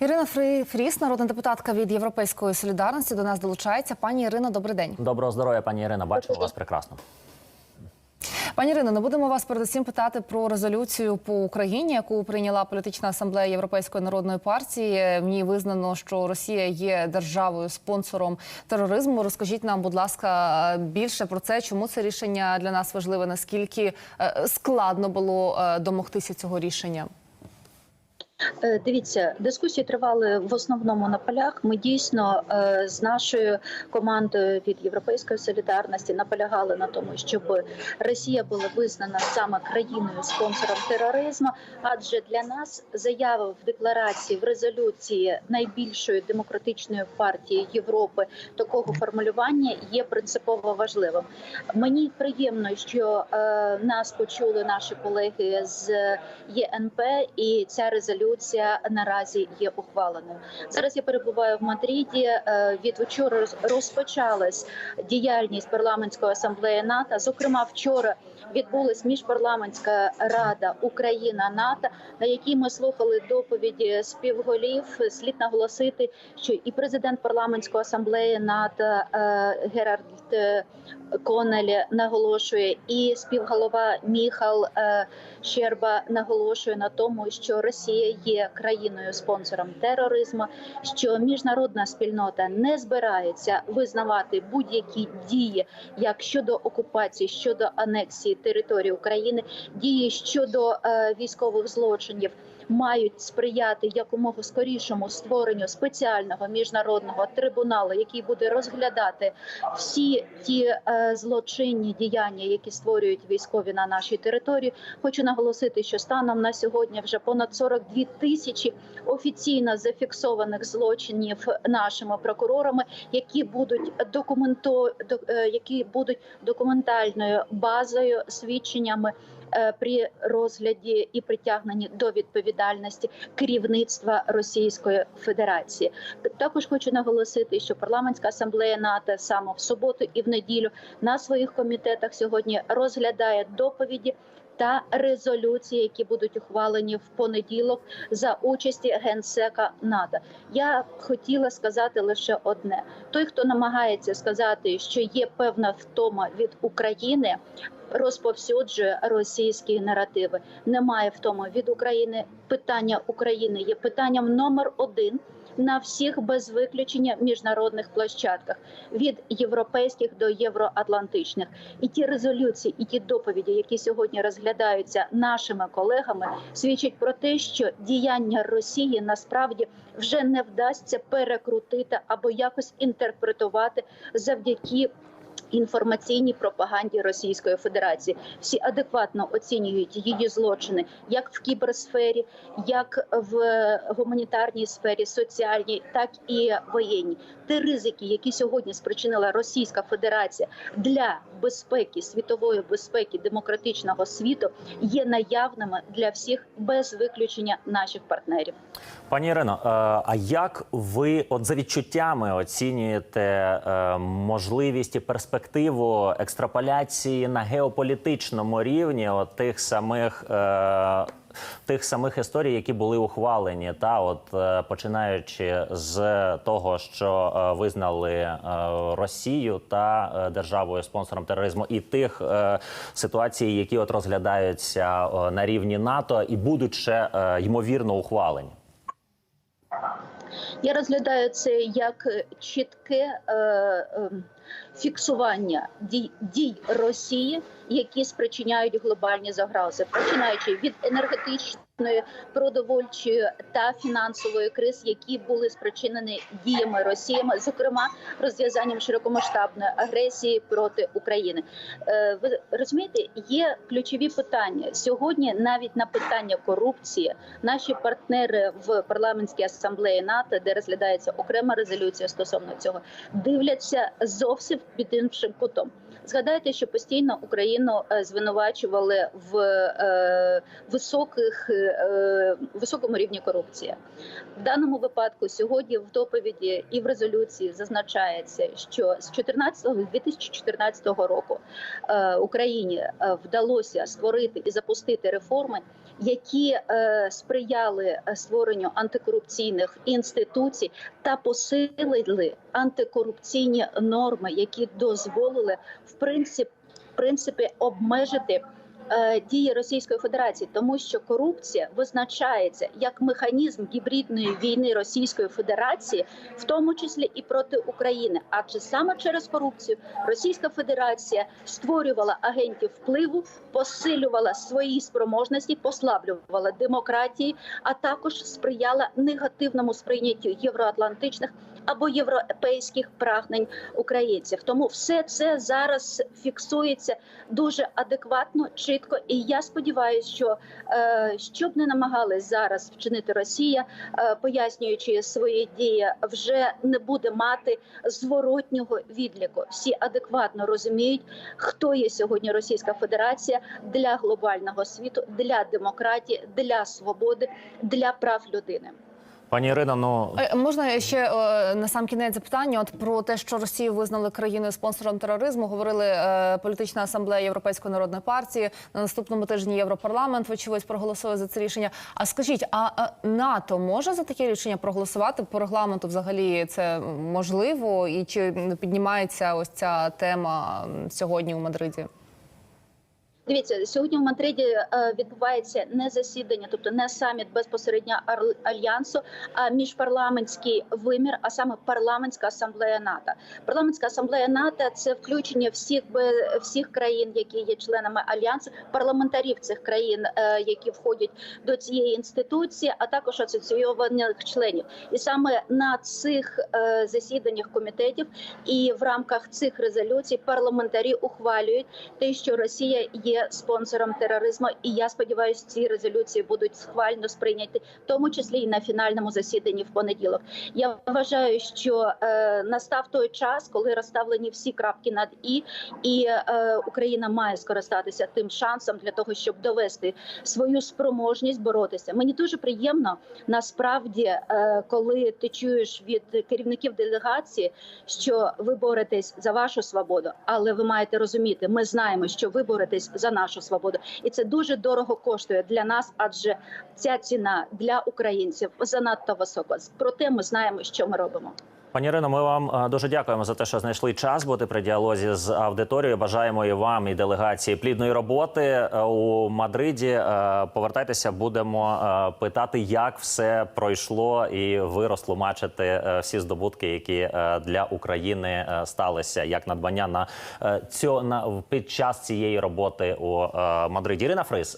Ірина Фрі Фріс, народна депутатка від Європейської солідарності, до нас долучається. Пані Ірино, добрий день. Доброго здоров'я, пані Ірина. Бачимо вас прекрасно. Пані Ірино, не будемо вас передусім питати про резолюцію по Україні, яку прийняла політична асамблея Європейської народної партії. В ній визнано, що Росія є державою спонсором тероризму. Розкажіть нам, будь ласка, більше про це, чому це рішення для нас важливе, наскільки е, складно було е, домогтися цього рішення. Е, Дивіться, дискусії тривали в основному на полях. Ми дійсно е, з нашою командою від Європейської солідарності наполягали на тому, щоб Росія була визнана саме країною спонсором тероризму. Адже для нас заява в декларації в резолюції найбільшої демократичної партії Європи такого формулювання є принципово важливим. Мені приємно, що е, нас почули наші колеги з ЄНП, і ця резолюція наразі є ухваленою. Зараз я перебуваю в Мадриді. Е, Від вчора розпочалась діяльність парламентської асамблеї НАТО. Зокрема, вчора відбулась міжпарламентська рада Україна НАТО, на якій ми слухали доповіді співголів. Слід наголосити, що і президент парламентської асамблеї НАТО е, Герард е, Конель наголошує, і співголова Міхал Щерба наголошує на тому, що Росія є країною спонсором тероризму, що міжнародна спільнота не збирається визнавати будь-які дії, як щодо окупації, щодо анексії території України, дії щодо е, військових злочинів. Мають сприяти якомога скорішому створенню спеціального міжнародного трибуналу, який буде розглядати всі ті е, злочинні діяння, які створюють військові на нашій території. Хочу наголосити, що станом на сьогодні вже понад 42 тисячі офіційно зафіксованих злочинів нашими прокурорами, які будуть документо е, які будуть документальною базою свідченнями. Е, При розгляді і притягненні до відповідальності керівництва Російської Федерації також хочу наголосити, що парламентська асамблея НАТО саме в суботу і в неділю на своїх комітетах сьогодні розглядає доповіді. Та резолюції, які будуть ухвалені в понеділок за участі генсека НАТО. Я хотіла сказати лише одне: той, хто намагається сказати, що є певна втома від України, розповсюджує російські наративи. Немає втоми від України. Питання України є питанням номер один на всіх без виключення міжнародних площадках від європейських до євроатлантичних. І ті резолюції, і ті доповіді, які сьогодні розглядаються нашими колегами, свідчать про те, що діяння Росії насправді вже не вдасться перекрутити або якось інтерпретувати завдяки. Інформаційній пропаганді Російської Федерації всі адекватно оцінюють її злочини як в кіберсфері, як в гуманітарній сфері, соціальній, так і воєнній. Ті ризики, які сьогодні спричинила Російська Федерація для безпеки світової безпеки демократичного світу, є наявними для всіх без виключення наших партнерів. Пані Ірино, е, а як ви от за відчуттями оцінюєте е, можливість і перспективу екстраполяції на геополітичному рівні от тих самих? е, Тих самих історій, які були ухвалені, та от е, починаючи з того, що е, визнали е, Росію та державою спонсором тероризму, і тих ситуацій, які от розглядаються на рівні НАТО, і будуть ще ймовірно ухвалені. Я розглядаю це як чітке е, е, фіксування дій, дій Росії, які спричиняють глобальні загрози, починаючи від енергетичної, продовольчої та фінансової криз, які були спричинені діями Росії, зокрема розв'язанням широкомасштабної агресії проти України. Е, ви розумієте, є ключові питання сьогодні. Навіть на питання корупції наші партнери в парламентській асамблеї НАТО, де розглядається окрема резолюція стосовно цього, дивляться зовсім під іншим кутом. Згадайте, що постійно Україну е, звинувачували в е, високих е, високому рівні корупції. В даному випадку сьогодні в доповіді і в резолюції зазначається, що з 14 2014 року е, Україні е, вдалося створити і запустити реформи, які е, сприяли е, створенню антикорупційних інституцій та посилили антикорупційні норми, які дозволили в принцип, в принципі обмежити. е, Дії Російської Федерації, тому що корупція визначається як механізм гібридної війни Російської Федерації, в тому числі і проти України. Адже саме через корупцію Російська Федерація створювала агентів впливу, посилювала свої спроможності, послаблювала демократії, а також сприяла негативному сприйняттю євроатлантичних або європейських прагнень українців. Тому все це зараз фіксується дуже адекватно, чітко. І я сподіваюся, що е, що б не намагалась зараз вчинити Росія, е, пояснюючи свої дії, вже не буде мати зворотнього відліку. Всі адекватно розуміють, хто є сьогодні Російська Федерація для глобального світу, для демократії, для свободи, для прав людини. Пані Ірино, ну Е, Можна ще е, на сам кінець запитання? От про те, що Росію визнали країною спонсором тероризму, говорили е, політична асамблея Європейської народної партії. На наступному тижні Європарламент, вочевидь, проголосує за це рішення. А скажіть, а е, НАТО може за таке рішення проголосувати по регламенту? Взагалі це можливо, і чи піднімається ось ця тема сьогодні у Мадриді? Дивіться, сьогодні в Мадриді е, відбувається не засідання, тобто не саміт безпосередньо альянсу, а міжпарламентський вимір, а саме парламентська асамблея НАТО. Парламентська асамблея НАТО це включення всіх всіх країн, які є членами альянсу, парламентарів цих країн, е, які входять до цієї інституції, а також асоційованих членів. І саме на цих е, засіданнях комітетів і в рамках цих резолюцій парламентарі ухвалюють те, що Росія є спонсором тероризму, і я сподіваюся, ці резолюції будуть схвально сприйняті, в тому числі і на фінальному засіданні в понеділок. Я вважаю, що е, настав той час, коли розставлені всі крапки над і, і е, Україна має скористатися тим шансом для того, щоб довести свою спроможність боротися. Мені дуже приємно насправді, е, коли ти чуєш від керівників делегації, що ви боретесь за вашу свободу, але ви маєте розуміти, ми знаємо, що ви боретесь за нашу свободу, і це дуже дорого коштує для нас, адже ця ціна для українців занадто висока. Проте ми знаємо, що ми робимо. Пані Ірино, ми вам е, дуже дякуємо за те, що знайшли час бути при діалозі з аудиторією. Бажаємо і вам, і делегації плідної роботи е, у Мадриді. Е, Повертайтеся, будемо питати, як все пройшло, і ви розтлумачите всі здобутки, які для України сталися, як надбання на цьо на під час цієї роботи у Мадриді. Ірина Фрис.